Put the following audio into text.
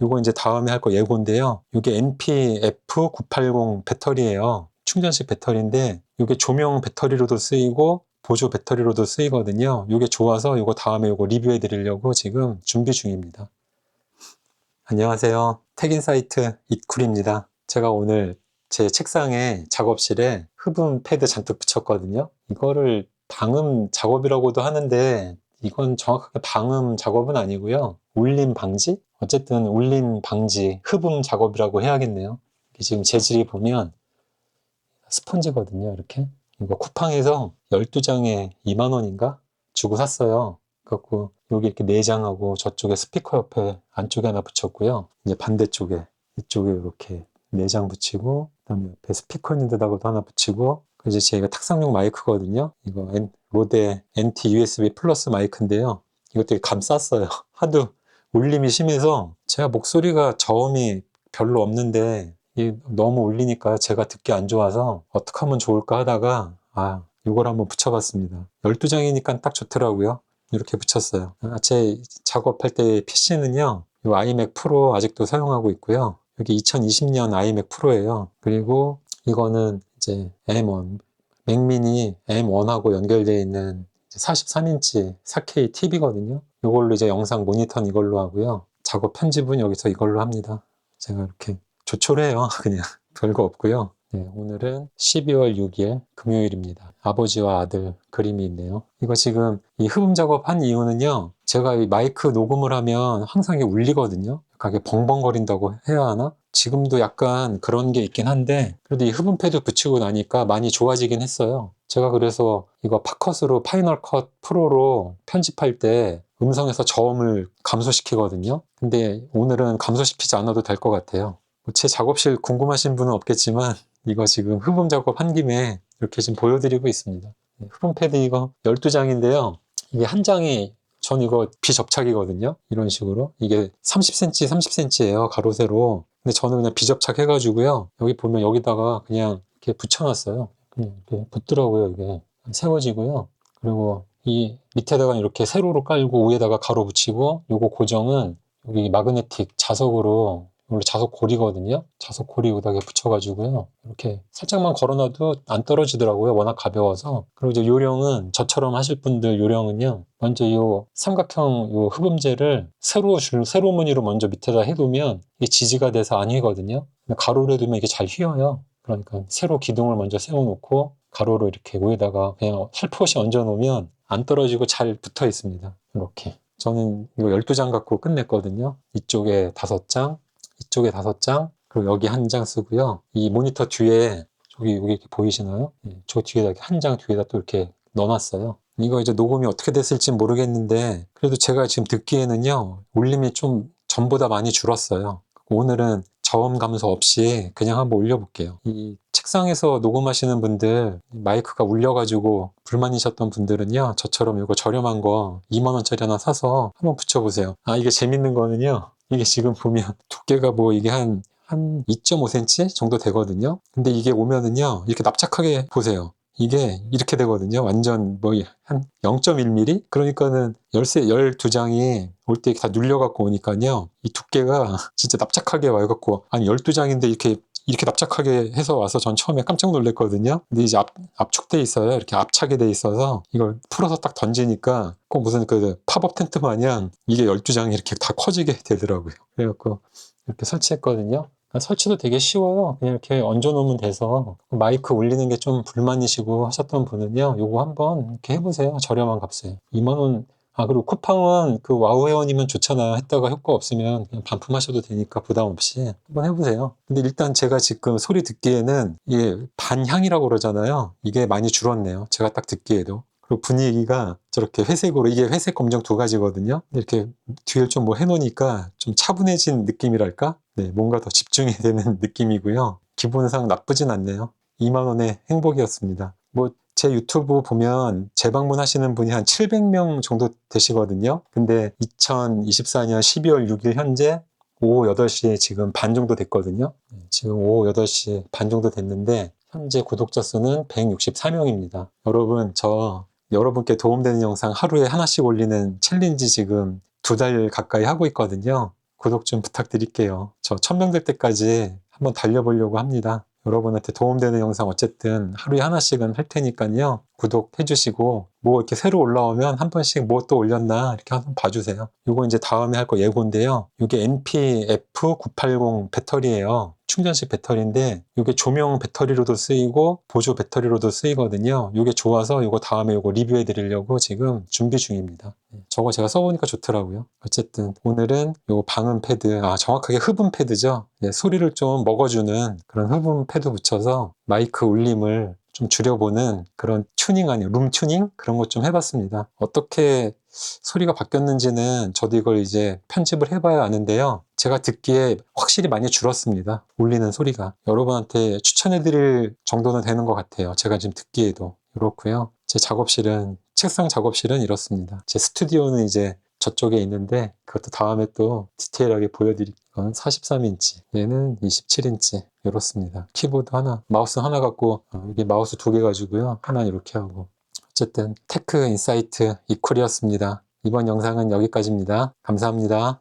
요거 이제 다음에 할 거 예고인데요. 이게 NPF980 배터리예요. 충전식 배터리인데 이게 조명 배터리로도 쓰이고 보조 배터리로도 쓰이거든요. 이게 좋아서 이거 다음에 이거 리뷰해 드리려고 지금 준비 중입니다. 안녕하세요. 택인 사이트 it쿨입니다. 제가 오늘 제 책상에 작업실에 흡음 패드 잔뜩 붙였거든요. 이거를 방음 작업이라고도 하는데 이건 정확하게 방음 작업은 아니고요. 울림 방지? 어쨌든 울림 방지, 흡음 작업이라고 해야겠네요. 지금 재질이 보면 스펀지거든요. 이렇게. 이거 쿠팡에서 12장에 2만 원인가 주고 샀어요. 그래갖고 여기 이렇게 4장하고 저쪽에 스피커 옆에 안쪽에 하나 붙였고요. 이제 반대쪽에 이쪽에 이렇게 4장 붙이고 그 다음에 옆에 스피커 있는 데다가도 하나 붙이고 그 이제 제가 탁상용 마이크거든요. 이거 로데 NT USB 플러스 마이크인데요. 이것도 감쌌어요. 하도 울림이 심해서 제가 목소리가 저음이 별로 없는데 이 너무 울리니까 제가 듣기 안 좋아서 어떻게 하면 좋을까 하다가 아 이걸 한번 붙여봤습니다. 12장이니까 딱 좋더라고요. 이렇게 붙였어요. 아, 제 작업할 때 PC는요. 이 아이맥 프로 아직도 사용하고 있고요. 여기 2020년 아이맥 프로예요. 그리고 이거는 이제 M1 맥미니 M1하고 연결되어 있는 43인치 4K TV거든요. 이걸로 이제 영상 모니터는 이걸로 하고요. 작업 편집은 여기서 이걸로 합니다. 제가 이렇게 조촐해요. 그냥 별거 없고요. 네, 오늘은 12월 6일 금요일입니다. 아버지와 아들 그림이 있네요. 이거 지금 이 흡음 작업 한 이유는요. 제가 이 마이크 녹음을 하면 항상 울리거든요. 이게 벙벙거린다고 해야 하나? 지금도 약간 그런 게 있긴 한데 그래도 이 흡음 패드 붙이고 나니까 많이 좋아지긴 했어요. 제가 그래서 이거 팝컷으로 파이널 컷 프로로 편집할 때 음성에서 저음을 감소시키거든요. 근데 오늘은 감소시키지 않아도 될 것 같아요. 뭐제 작업실 궁금하신 분은 없겠지만 이거 지금 흡음 작업 한 김에 이렇게 지금 보여드리고 있습니다. 네, 흡음 패드 이거 12장인데요. 이게 한 장이 전 이거 비접착이거든요. 이런 식으로. 이게 30cm, 30cm예요. 가로, 세로. 근데 저는 그냥 비접착 해가지고요. 여기 보면 여기다가 그냥 이렇게 붙여놨어요. 그냥 이렇게 붙더라고요. 이게. 세워지고요. 그리고 이 밑에다가 이렇게 세로로 깔고 위에다가 가로 붙이고 요거 고정은 여기 마그네틱 자석으로 원래 자석 고리거든요. 자석 고리 여기다가 붙여가지고요. 이렇게 살짝만 걸어놔도 안 떨어지더라고요. 워낙 가벼워서. 그리고 이제 요령은 저처럼 하실 분들 요령은요. 먼저 요 삼각형 요 흡음재를 세로 줄 세로 무늬로 먼저 밑에다 해두면 이게 지지가 돼서 안 휘거든요. 가로로 해두면 이게 잘 휘어요. 그러니까 세로 기둥을 먼저 세워놓고 가로로 이렇게 위에다가 그냥 살포시 얹어놓으면 안 떨어지고 잘 붙어 있습니다. 이렇게. 저는 이거 12장 갖고 끝냈거든요. 이쪽에 5장, 이쪽에 5장, 그리고 여기 한 장 쓰고요. 이 모니터 뒤에 저기 여기 이렇게 보이시나요? 예, 저 뒤에다 한 장 뒤에다 또 이렇게 넣어놨어요. 이거 이제 녹음이 어떻게 됐을지 모르겠는데 그래도 제가 지금 듣기에는요 울림이 좀 전보다 많이 줄었어요. 오늘은 저음 감소 없이 그냥 한번 올려볼게요. 이 책상에서 녹음하시는 분들 마이크가 울려가지고 불만이셨던 분들은요 저처럼 이거 저렴한 거 2만원짜리 하나 사서 한번 붙여보세요. 아 이게 재밌는 거는요 이게 지금 보면 두께가 뭐 이게 한 한 2.5cm 정도 되거든요. 근데 이게 오면은요 이렇게 납작하게 보세요. 이게 이렇게 되거든요. 완전 뭐 한 0.1mm? 그러니까는 13, 12장이 올 때 다 눌려갖고 오니까요. 이 두께가 진짜 납작하게 와갖고 아니 12장인데 이렇게 이렇게 납작하게 해서 와서 전 처음에 깜짝 놀랐거든요. 근데 이제 압, 압축돼 있어요. 이렇게 압착이 돼 있어서 이걸 풀어서 딱 던지니까 꼭 무슨 그 팝업 텐트 마냥 이게 12장이 이렇게 다 커지게 되더라고요. 그래갖고 이렇게 설치했거든요. 설치도 되게 쉬워요. 그냥 이렇게 얹어놓으면 돼서 마이크 올리는 게 좀 불만이시고 하셨던 분은요, 요거 한번 이렇게 해보세요. 저렴한 값에 2만 원. 아 그리고 쿠팡은 그 와우 회원이면 좋잖아요. 했다가 효과 없으면 그냥 반품하셔도 되니까 부담 없이 한번 해보세요. 근데 일단 제가 지금 소리 듣기에는 이게 반향이라고 그러잖아요. 이게 많이 줄었네요. 제가 딱 듣기에도. 그리고 분위기가 저렇게 회색으로 이게 회색 검정 두 가지거든요. 이렇게 뒤에 좀 뭐 해놓으니까 좀 차분해진 느낌이랄까? 네, 뭔가 더 집중이 되는 느낌이고요. 기본상 나쁘진 않네요. 2만 원의 행복이었습니다. 뭐 제 유튜브 보면 재방문하시는 분이 한 700명 정도 되시거든요. 근데 2024년 12월 6일 현재 오후 8시에 지금 반 정도 됐거든요. 네, 지금 오후 8시 반 정도 됐는데 현재 구독자 수는 164명입니다. 여러분 저 여러분께 도움되는 영상 하루에 하나씩 올리는 챌린지 지금 두 달 가까이 하고 있거든요. 구독 좀 부탁드릴게요. 저 1000명 될 때까지 한번 달려보려고 합니다. 여러분한테 도움되는 영상 어쨌든 하루에 하나씩은 할 테니까요. 구독해 주시고 뭐 이렇게 새로 올라오면 한 번씩 뭐 또 올렸나 이렇게 한번 봐주세요. 이거 이제 다음에 할 거 예고인데요. 이게 NPF980 배터리예요. 충전식 배터리인데 이게 조명 배터리로도 쓰이고 보조 배터리로도 쓰이거든요. 이게 좋아서 이거 다음에 이거 리뷰해 드리려고 지금 준비 중입니다. 네, 저거 제가 써보니까 좋더라고요. 어쨌든 오늘은 요 방음 패드, 아 정확하게 흡음 패드죠. 예, 소리를 좀 먹어주는 그런 흡음 패드 붙여서 마이크 울림을 좀 줄여보는 그런 튜닝 아니에요. 룸 튜닝? 그런 것 좀 해봤습니다. 어떻게 소리가 바뀌었는지는 저도 이걸 이제 편집을 해봐야 아는데요. 제가 듣기에 확실히 많이 줄었습니다. 울리는 소리가. 여러분한테 추천해드릴 정도는 되는 것 같아요. 제가 지금 듣기에도. 이렇고요. 제 작업실은, 책상 작업실은 이렇습니다. 제 스튜디오는 이제 저쪽에 있는데 그것도 다음에 또 디테일하게 보여드릴 건 43인치 얘는 27인치 이렇습니다. 키보드 하나 마우스 하나 갖고 어, 이게 마우스 두 개 가지고요. 하나 이렇게 하고. 어쨌든 테크 인사이트 이쿨이었습니다. 이번 영상은 여기까지입니다. 감사합니다